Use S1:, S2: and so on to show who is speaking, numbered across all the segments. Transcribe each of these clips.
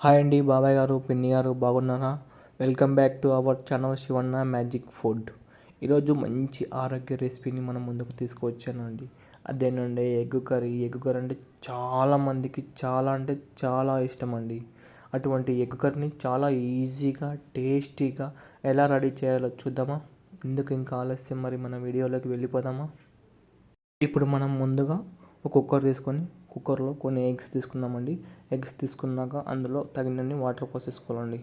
S1: Hi అండి బాబాయ్ గారు పిన్ని గారు బాగున్నారా? Welcome back to our channel Sivanna magic food. ఈరోజు మంచి ఆరోగ్య రెసిపీని మనం ముందుకు తీసుకువచ్చానండి. అదేనండి ఎగ్ కర్రీ. ఎగ్ కర్రీ అంటే చాలామందికి చాలా అంటే చాలా ఇష్టం అండి అటువంటి ఎగ్ కర్రీని చాలా ఈజీగా టేస్టీగా ఎలా రెడీ చేయాలో చూద్దామా? ఎందుకు ఇంకా ఆలస్యం? మరి మన వీడియోలోకి వెళ్ళిపోదామా? ఇప్పుడు మనం ముందుగా ఒక కుక్కర్ తీసుకొని కుక్కర్లో కొన్ని ఎగ్స్ తీసుకుందామండి. ఎగ్స్ తీసుకున్నాక అందులో తగినన్ని వాటర్ పోసేసుకోవాలండి.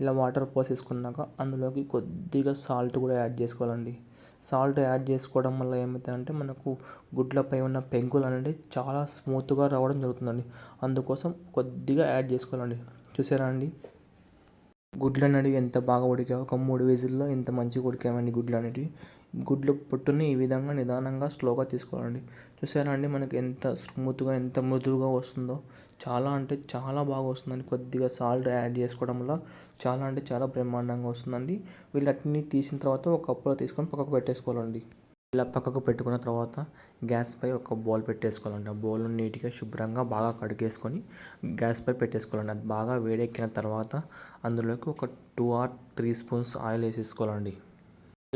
S1: ఇలా వాటర్ పోసేసుకున్నాక అందులోకి కొద్దిగా సాల్ట్ కూడా యాడ్ చేసుకోవాలండి. సాల్ట్ యాడ్ చేసుకోవడం వల్ల ఏమవుతుందంటే మనకు గుడ్లపై ఉన్న పెంకులు అనేది చాలా స్మూత్గా రావడం జరుగుతుందండి. అందుకోసం కొద్దిగా యాడ్ చేసుకోవాలండి. చూసారా అండి? గుడ్లు అనేవి ఎంత బాగా ఉడికాయో ఒక మూడు విజిల్లో ఎంత మంచిగా ఉడికాయండి గుడ్లు అనేవి గుడ్లు పొట్టుని ఈ విధంగా నిదానంగా స్లోగా తీసుకోవాలండి. చూసారా అండి మనకి ఎంత స్మూత్గా ఎంత మృదువుగా వస్తుందో. చాలా అంటే చాలా బాగా వస్తుందండి. కొద్దిగా సాల్ట్ యాడ్ చేసుకోవడం వల్ల చాలా అంటే చాలా బ్రహ్మాండంగా వస్తుందండి. వీళ్ళన్నీ తీసిన తర్వాత ఒక కప్పులో తీసుకొని పక్కకు పెట్టేసుకోవాలండి. ఇలా పక్కకు పెట్టుకున్న తర్వాత గ్యాస్పై ఒక బౌల్ పెట్టేసుకోవాలండి. ఆ బౌల్ నీట్గా శుభ్రంగా బాగా కడిగేసుకొని గ్యాస్పై పెట్టేసుకోవాలండి. అది బాగా వేడెక్కిన తర్వాత అందులోకి ఒక two or three spoons oil వేసేసుకోవాలండి.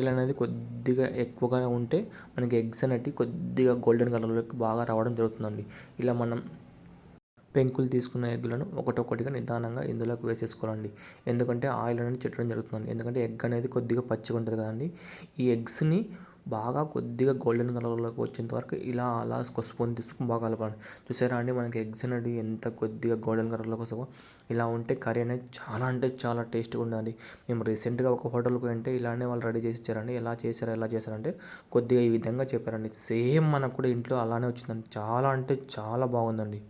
S1: ఆయిల్ అనేది కొద్దిగా ఎక్కువగా ఉంటే మనకి ఎగ్స్ అనేటివి కొద్దిగా గోల్డెన్ కలర్లోకి బాగా రావడం జరుగుతుందండి. ఇలా మనం పెంకులు తీసుకున్న ఎగ్గులను ఒకటొకటిగా నిదానంగా ఇందులోకి వేసేసుకోవాలండి. ఎందుకంటే ఆయిల్ అనేది చెట్టడం జరుగుతుందండి. ఎందుకంటే ఎగ్ అనేది కొద్దిగా పచ్చిగా ఉంటుంది కదండి. ఈ ఎగ్స్ని బాగా కొద్దిగా గోల్డెన్ కలర్లోకి వచ్చేంత వరకు ఇలా అలా స్పూన్ తీసుకుని బాగా కలపాలి. చూసారా అండి? మనకి ఎగ్స్ అనేది ఎంత కొద్దిగా గోల్డెన్ కలర్లోకి వస్తామో ఇలా ఉంటే కర్రీ అనేది చాలా అంటే చాలా టేస్ట్గా ఉండాలి. మేము రీసెంట్గా ఒక హోటల్కి వెంటే ఇలానే వాళ్ళు రెడీ చేసి ఇచ్చారండి. ఎలా చేశారు ఎలా చేశారంటే కొద్దిగా ఈ విధంగా చెప్పారండి. సేమ్ మనకు కూడా ఇంట్లో అలానే వచ్చిందండి. చాలా అంటే చాలా బాగుందండి.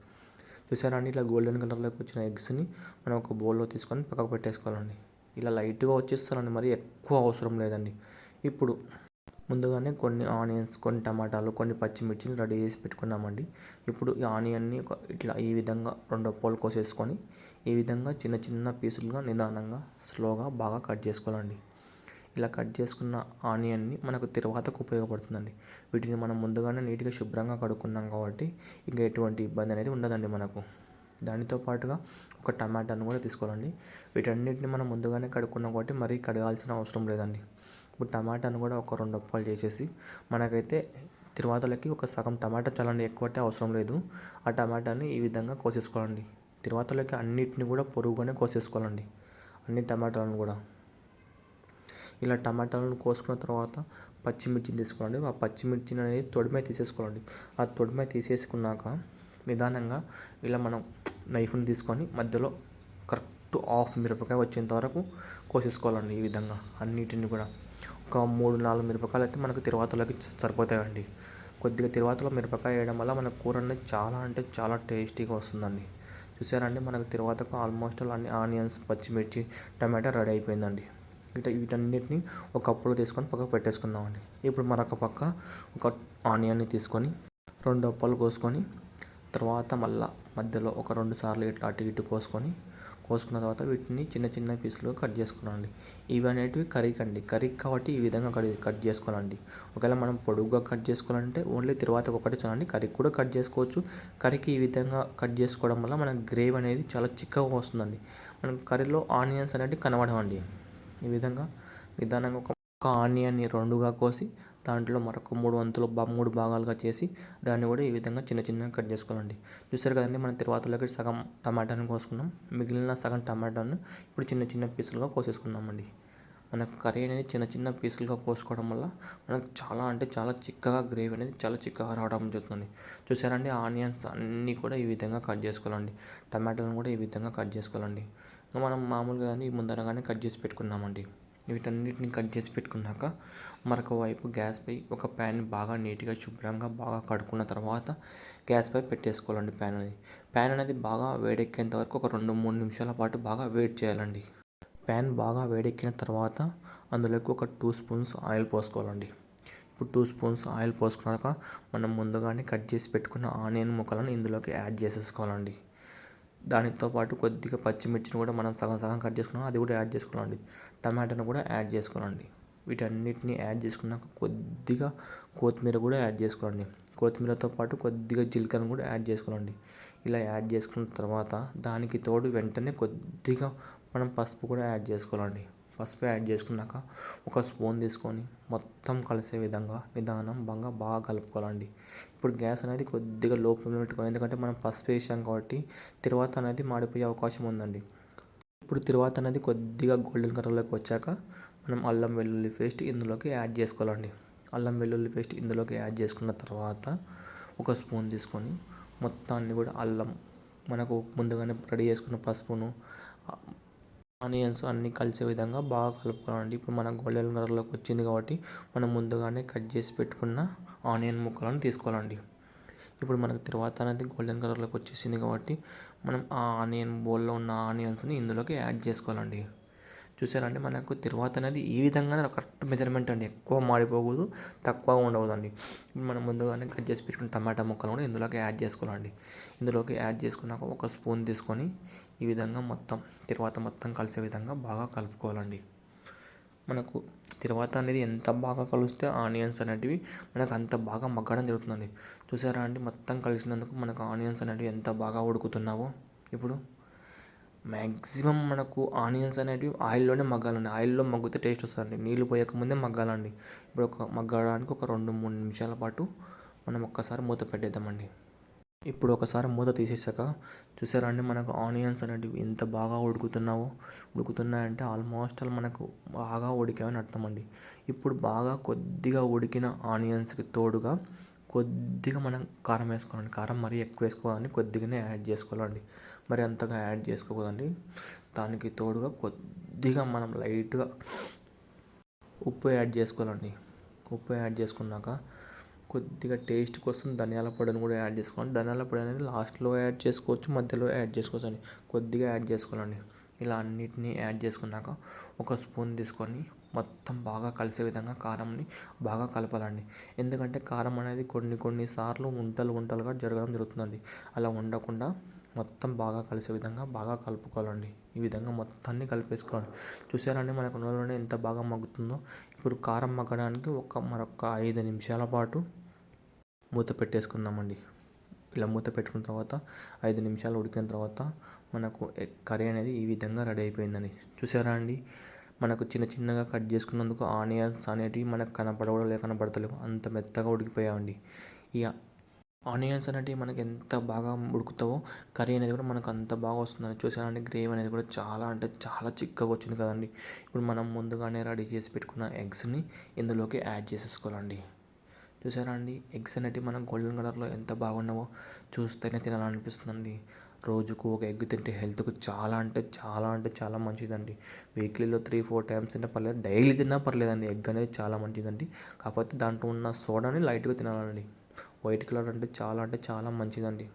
S1: చూసారా అండి? గోల్డెన్ కలర్లోకి వచ్చిన ఎగ్స్ని మనం ఒక బౌల్లో తీసుకొని పక్కకు పెట్టేసుకోవాలండి. ఇలా లైట్గా వచ్చేస్తారండి. మరి ఎక్కువ అవసరం లేదండి. ఇప్పుడు ముందుగానే కొన్ని ఆనియన్స్ కొన్ని టమాటాలు కొన్ని పచ్చిమిర్చిని రెడీ చేసి పెట్టుకున్నామండి ఇప్పుడు ఈ ఆనియన్ని ఒక ఇట్లా ఈ విధంగా రెండు పోలు కోసేసుకొని ఈ విధంగా చిన్న చిన్న పీసులుగా నిదానంగా స్లోగా బాగా కట్ చేసుకోవాలండి. ఇలా కట్ చేసుకున్న ఆనియన్ని మనకు తర్వాతకు ఉపయోగపడుతుందండి. వీటిని మనం ముందుగానే నీట్గా శుభ్రంగా కడుక్కున్నాం కాబట్టి ఇంకా ఎటువంటి ఇబ్బంది అనేది ఉండదండి మనకు. దానితో పాటుగా ఒక టమాటాను కూడా తీసుకోవాలండి. వీటన్నిటిని మనం ముందుగానే కడుక్కున్నాం కాబట్టి మరీ కడగాల్సిన అవసరం లేదండి. ఇప్పుడు టమాటాను కూడా ఒక రెండు ఉప్పాలు చేసేసి మనకైతే తిరువాతలకి ఒక సగం టమాటా చాలండి ఎక్కువ అయితే అవసరం లేదు. ఆ టమాటాని ఈ విధంగా కోసేసుకోవాలండి. తిరువాతలకి అన్నిటిని కూడా పొరుగుగానే కోసేసుకోవాలండి. అన్ని టమాటాలను కూడా. ఇలా టమాటాలను కోసుకున్న తర్వాత పచ్చిమిర్చిని తీసుకోండి ఆ పచ్చిమిర్చిని అనేది తొడిమే తీసేసుకోవాలండి. ఆ తొడిమే తీసేసుకున్నాక నిదానంగా ఇలా మనం నైఫ్ని తీసుకొని మధ్యలో కరెక్ట్ ఆఫ్ మిరపకాయ వచ్చేంత వరకు కోసేసుకోవాలండి ఈ విధంగా అన్నిటిని కూడా. ఒక మూడు నాలుగు మిరపకాయలు అయితే మనకు తిరువాతలోకి సరిపోతాయండి. కొద్దిగా తిరువాతలో మిరపకాయ వేయడం వల్ల మన కూర అనేది చాలా అంటే చాలా టేస్టీగా వస్తుందండి. చూసారండి మనకు తిరువాతకు ఆల్మోస్ట్ అన్ని ఆనియన్స్ పచ్చిమిర్చి టమాటా రెడీ అయిపోయిందండి. ఇట వీటన్నిటిని ఒక కప్పులో తీసుకొని పక్కకు పెట్టేసుకుందామండి. ఇప్పుడు మరొక పక్క ఒక ఆనియన్ని తీసుకొని రెండు అప్పలు కోసుకొని తర్వాత మళ్ళీ మధ్యలో ఒక రెండు సార్లు ఇట్లా అటు ఇటు కోసుకొని కోసుకున్న తర్వాత వీటిని చిన్న చిన్న పీసులు కట్ చేసుకోనండి ఇవి అనేటివి కర్రీకి అండి. కర్రీకి కాబట్టి ఈ విధంగా కట్ కట్ చేసుకోవాలండి. ఒకవేళ మనం పొడుగుగా కట్ చేసుకోవాలంటే ఓన్లీ తర్వాత ఒకటి చాలండి కర్రీకి కూడా కట్ చేసుకోవచ్చు. కర్రీకి ఈ విధంగా కట్ చేసుకోవడం వల్ల మనకు గ్రేవ్ అనేది చాలా చిక్కగా వస్తుందండి. మనం కర్రీలో ఆనియన్స్ అనేవి కనబడవండి. ఈ విధంగా నిదానంగా ఒక ఆనియన్ని రెండుగా కోసి దాంట్లో మరొక మూడు వంతులు మూడు భాగాలుగా చేసి దాన్ని కూడా ఈ విధంగా చిన్న చిన్నగా కట్ చేసుకోవాలండి. చూసారు కదండి మనం తిరువాతలోకి సగం టమాటాను కోసుకున్నాం. మిగిలిన సగం టమాటాను ఇప్పుడు చిన్న చిన్న పీసులుగా కోసేసుకుందామండి. మన కర్రీ అనేది చిన్న చిన్న పీసులుగా కోసుకోవడం వల్ల మనకు చాలా అంటే చాలా చిక్కగా గ్రేవీ అనేది చాలా చిక్కగా రావడం జరుగుతుంది. చూసారండి ఆనియన్స్ అన్నీ కూడా ఈ విధంగా కట్ చేసుకోవాలండి. టమాటాలను కూడా ఈ విధంగా కట్ చేసుకోవాలండి. మనం మామూలుగా కానీ ముందరగానే కట్ చేసి పెట్టుకున్నామండి. వీటన్నిటిని కట్ చేసి పెట్టుకున్నాక మరొక వైపు గ్యాస్పై ఒక ప్యాన్ బాగా నీట్గా శుభ్రంగా బాగా కడుక్కున్న తర్వాత గ్యాస్పై పెట్టేసుకోవాలండి ప్యాన్ అనేది. ప్యాన్ అనేది బాగా వేడెక్కేంత వరకు ఒక రెండు మూడు నిమిషాల పాటు బాగా వేడి చేయాలండి. ప్యాన్ బాగా వేడెక్కిన తర్వాత అందులోకి ఒక టూ స్పూన్స్ ఆయిల్ పోసుకోవాలండి. ఇప్పుడు టూ స్పూన్స్ ఆయిల్ పోసుకున్నాక మనం ముందుగానే కట్ చేసి పెట్టుకున్న ఆనియన్ ముక్కలను ఇందులోకి యాడ్ చేసేసుకోవాలండి. దానితో పాటు కొద్దిగా పచ్చిమిర్చిని కూడా మనం సగం సగం కట్ చేసుకున్నాం. అది కూడా యాడ్ చేసుకోవాలండి. టమాటాను కూడా యాడ్ చేసుకోవాలండి. వీటన్నిటిని యాడ్ చేసుకున్నాక కొద్దిగా కొత్తిమీర కూడా యాడ్ చేసుకోండి కొత్తిమీరతో పాటు కొద్దిగా జీలకర్ర కూడా యాడ్ చేసుకోండి ఇలా యాడ్ చేసుకున్న తర్వాత దానికి తోడు వెంటనే కొద్దిగా మనం పసుపు కూడా యాడ్ చేసుకోవాలండి. పసుపు యాడ్ చేసుకున్నాక ఒక స్పూన్ తీసుకొని మొత్తం కలిసే విధంగా నిదానం బాగా బాగా కలుపుకోవాలండి. ఇప్పుడు గ్యాస్ అనేది కొద్దిగా లో ఫ్లేమ్లో పెట్టుకోవాలి. ఎందుకంటే మనం పసుపు వేసాం కాబట్టి తర్వాత అనేది మాడిపోయే అవకాశం ఉందండి. ఇప్పుడు తర్వాత అనేది కొద్దిగా గోల్డెన్ కలర్లోకి వచ్చాక మనం అల్లం వెల్లుల్లి పేస్ట్ ఇందులోకి యాడ్ చేసుకోవాలండి. అల్లం వెల్లుల్లి పేస్ట్ ఇందులోకి యాడ్ చేసుకున్న తర్వాత ఒక స్పూన్ తీసుకొని మొత్తాన్ని కూడా అల్లం మనకు ముందుగానే రెడీ చేసుకున్న పసుపును ఆనియన్స్ అన్నీ కలిసే విధంగా బాగా కలుపుకోవాలండి. ఇప్పుడు మన గోల్డెన్ కలర్లోకి వచ్చింది కాబట్టి మనం ముందుగానే కట్ చేసి పెట్టుకున్న ఆనియన్ ముక్కలను తీసుకోవాలండి. ఇప్పుడు మనకు తర్వాత అనేది గోల్డెన్ కలర్లోకి వచ్చేసింది కాబట్టి మనం ఆ ఆనియన్ బౌల్లో ఉన్న ఆనియన్స్ని ఇందులోకి యాడ్ చేసుకోవాలండి. చూసారండి మనకు తిరువాత అనేది ఈ విధంగానే కరెక్ట్ మెజర్మెంట్ అండి. ఎక్కువ మాడిపోకూడదు తక్కువ ఉండకూడదండి. మనం ముందుగానే కట్ చేసి పెట్టుకున్న టమాటా ముక్కలు కూడా ఇందులోకి యాడ్ చేసుకోవాలండి. ఇందులోకి యాడ్ చేసుకున్నాక ఒక స్పూన్ తీసుకొని ఈ విధంగా మొత్తం తర్వాత మొత్తం కలిసే విధంగా బాగా కలుపుకోవాలండి. మనకు తిరువాత అనేది ఎంత బాగా కలిస్తే ఆనియన్స్ అనేటివి మనకు అంత బాగా మగ్గడం జరుగుతుందండి. చూసారా అండి? మొత్తం కలిసినందుకు మనకు ఆనియన్స్ అనేటివి ఎంత బాగా ఉడుకుతున్నావో. ఇప్పుడు మ్యాక్సిమం మనకు ఆనియన్స్ అనేటివి ఆయిల్లోనే మగ్గాలండి. ఆయిల్లో మగ్గితే టేస్ట్ వస్తుందండి. నీళ్ళు పోయక ముందే మగ్గాలండి. ఇప్పుడు ఒక మగ్గడానికి ఒక రెండు మూడు నిమిషాల పాటు మనం ఒక్కసారి మూత పెట్టేద్దామండి. ఇప్పుడు ఒకసారి మూత తీసేసాక చూసారండి మనకు ఆనియన్స్ అనేటివి ఎంత బాగా ఉడుకుతున్నావో? ఉడుకుతున్నాయంటే ఆల్మోస్ట్ ఆల్ మనకు బాగా ఉడికాయని అర్థమండి. ఇప్పుడు బాగా కొద్దిగా ఉడికిన ఆనియన్స్కి తోడుగా కొద్దిగా మనం కారం వేసుకోవాలండి. కారం మరీ ఎక్కువ వేసుకోవాలని కొద్దిగానే యాడ్ చేసుకోవాలండి. మరి అంతగా యాడ్ చేసుకోకూడదండి. దానికి తోడుగా కొద్దిగా మనం లైట్గా ఉప్పు యాడ్ చేసుకోవాలండి. ఉప్పు యాడ్ చేసుకున్నాక కొద్దిగా టేస్ట్ కోసం ధనియాల పొడిని కూడా యాడ్ చేసుకోవాలి. ధనియాల పొడి అనేది లాస్ట్లో యాడ్ చేసుకోవచ్చు మధ్యలో యాడ్ చేసుకోవచ్చు అండి కొద్దిగా యాడ్ చేసుకోవాలండి. ఇలా అన్నిటినీ యాడ్ చేసుకున్నాక ఒక స్పూన్ తీసుకొని మొత్తం బాగా కలిసే విధంగా కారంని బాగా కలపాలండి. ఎందుకంటే కారం అనేది కొన్ని కొన్ని సార్లు ఉంటలు ఉంటలుగా జరగడం జరుగుతుందండి. అలా ఉండకుండా మొత్తం బాగా కలిసే విధంగా బాగా కలుపుకోవాలండి. ఈ విధంగా మొత్తాన్ని కలిపేసుకోవాలి. చూసారండి మనకు నూనెలోనే ఎంత బాగా మగ్గుతుందో. ఇప్పుడు కారం మగ్గడానికి ఒక మరొక ఐదు నిమిషాల పాటు మూత పెట్టేసుకుందామండి. ఇలా మూత పెట్టుకున్న తర్వాత ఐదు నిమిషాలు ఉడికిన తర్వాత మనకు కర్రీ అనేది ఈ విధంగా రెడీ అయిపోయిందండి. చూసారా అండి? మనకు చిన్న చిన్నగా కట్ చేసుకున్నందుకు ఆనియన్స్ అనేటివి మనకు కనపడవడం లేక కనపడతలేవు. అంత మెత్తగా ఉడికిపోయామండి ఇక ఆనియన్స్ అనేటివి మనకి ఎంత బాగా ఉడుకుతావో కర్రీ అనేది కూడా మనకు అంత బాగా వస్తుందని చూసానండి గ్రేవీ అనేది కూడా చాలా అంటే చాలా చిక్కగా వచ్చింది కదండి. ఇప్పుడు మనం ముందుగానే రెడీ చేసి పెట్టుకున్న ఎగ్స్ని ఇందులోకి యాడ్ చేసేసుకోవాలండి. చూసారా అండి? ఎగ్స్ అనేటివి మనం గోల్డెన్ కలర్లో ఎంత బాగున్నావో చూస్తేనే తినాలనిపిస్తుందండి. రోజుకు ఒక ఎగ్ తింటే హెల్త్కు చాలా అంటే చాలా అంటే చాలా మంచిదండి. వీక్లీలో త్రీ ఫోర్ టైమ్స్ తిన్నా పర్లేదు డైలీ తిన్నా పర్లేదండి. ఎగ్ అనేది చాలా మంచిదండి. కాకపోతే దాంట్లో ఉన్న సోడాని లైట్గా తినాలండి. వైట్ కలర్ అంటే చాలా అంటే చాలా మంచిదండి.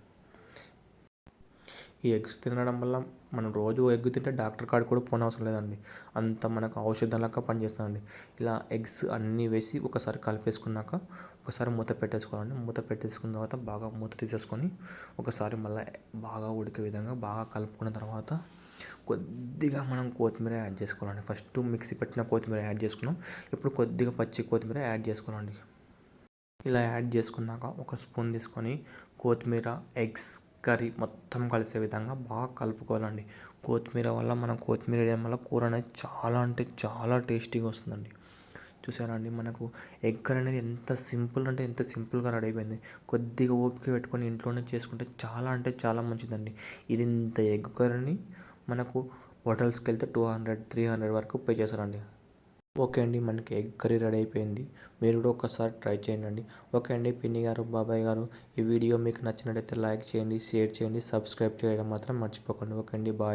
S1: ఈ ఎగ్స్ తినడం వల్ల మనం రోజు ఎగ్ తింటే డాక్టర్ కాడికి కూడా పోనవసరం లేదండి. అంత మనకు ఔషధంలాగా పనిచేస్తుందండి. ఇలా ఎగ్స్ అన్నీ వేసి ఒకసారి కలిపేసుకున్నాక ఒకసారి మూత పెట్టేసుకోవాలండి. మూత పెట్టేసుకున్న తర్వాత బాగా మూత తీసేసుకొని ఒకసారి మళ్ళీ బాగా ఉడికే విధంగా బాగా కలుపుకున్న తర్వాత కొద్దిగా మనం కొత్తిమీర యాడ్ చేసుకోవాలండి. ఫస్ట్ మిక్సీ పెట్టిన కొత్తిమీర యాడ్ చేసుకున్నాం. ఇప్పుడు కొద్దిగా పచ్చి కొత్తిమీర యాడ్ చేసుకోవాలండి. ఇలా యాడ్ చేసుకున్నాక ఒక స్పూన్ తీసుకొని కొత్తిమీర ఎగ్స్ కర్రీ మొత్తం కలిసే విధంగా బాగా కలుపుకోవాలండి. కొత్తిమీర వల్ల మనం కొత్తిమీర వేయడం వల్ల కూర అనేది చాలా అంటే చాలా టేస్టీగా వస్తుందండి. చూసారండి మనకు ఎగ్ కర్రీ అనేది ఎంత సింపుల్ అంటే ఎంత సింపుల్గా రెడీ అయిపోయింది. కొద్దిగా ఓపిక పెట్టుకొని ఇంట్లోనే చేసుకుంటే చాలా అంటే చాలా మంచిదండి. ఇది ఇంత ఎగ్ కర్రీని మనకు హోటల్స్కి వెళ్తే టూ హండ్రెడ్ త్రీ హండ్రెడ్ వరకు పే చేస్తారండి. ఓకే అండి మనకి ఎగ్ కర్రీ రెడీ అయిపోయింది. మీరు కూడా ఒకసారి ట్రై చేయండి ఓకే అండి పిన్ని గారు బాబాయ్ గారు ఈ వీడియో మీకు నచ్చినట్టయితే లైక్ చేయండి షేర్ చేయండి సబ్స్క్రైబ్ చేయడం మాత్రం మర్చిపోకండి. ఓకే అండి బాయ్.